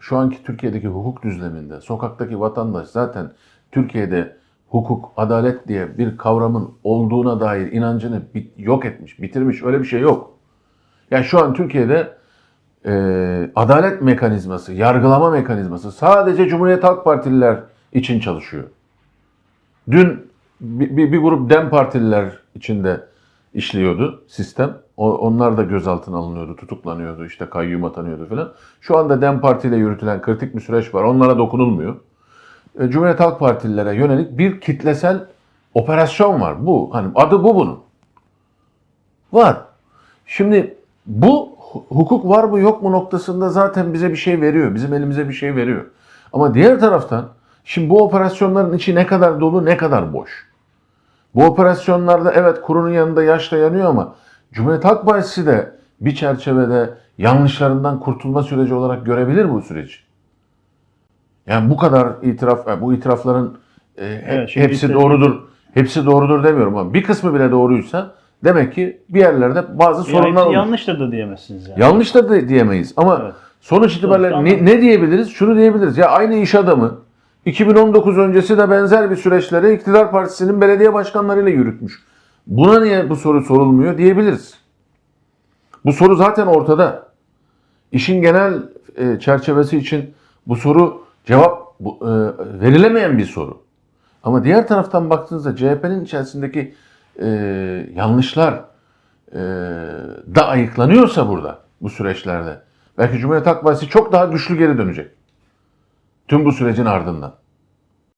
Şu anki Türkiye'deki hukuk düzleminde sokaktaki vatandaş zaten Türkiye'de hukuk, adalet diye bir kavramın olduğuna dair inancını bit- yok etmiş, bitirmiş. Öyle bir şey yok. Yani şu an Türkiye'de e, adalet mekanizması, yargılama mekanizması sadece Cumhuriyet Halk Partililer için çalışıyor. Dün bir, bir, bir grup DEM Partililer içinde işliyordu sistem. O, onlar da gözaltına alınıyordu, tutuklanıyordu, işte kayyum atanıyordu falan. Şu anda DEM Parti ile yürütülen kritik bir süreç var. Onlara dokunulmuyor. E, Cumhuriyet Halk Partililere yönelik bir kitlesel operasyon var. Bu hani adı bu bunun. Var. Şimdi bu hu- hukuk var mı yok mu noktasında zaten bize bir şey veriyor. Bizim elimize bir şey veriyor. Ama diğer taraftan şimdi bu operasyonların içi ne kadar dolu ne kadar boş. Bu operasyonlarda evet kurunun yanında yaş da yanıyor ama Cumhuriyet Halk Partisi de bir çerçevede yanlışlarından kurtulma süreci olarak görebilir bu süreci. Yani bu kadar itiraf, bu itirafların e, Evet, hepsi işte- doğrudur. Hepsi doğrudur demiyorum ama bir kısmı bile doğruysa demek ki bir yerlerde bazı sorunlar Yani olmuş. yanlıştır da diyemezsiniz yani. Yanlış da diyemeyiz ama Evet. sonuç itibariyle ne, ne diyebiliriz? Şunu diyebiliriz. Ya aynı iş adamı 2019 öncesi de benzer bir süreçleri iktidar partisinin belediye başkanlarıyla yürütmüş. Buna niye bu soru sorulmuyor diyebiliriz. Bu soru zaten ortada. İşin genel e, çerçevesi için bu soru cevap e, verilemeyen bir soru. Ama diğer taraftan baktığınızda CHP'nin içerisindeki e, yanlışlar da ayıklanıyorsa burada bu süreçlerde belki Cumhuriyet Halk Partisi çok daha güçlü geri dönecek. Tüm bu sürecin ardından.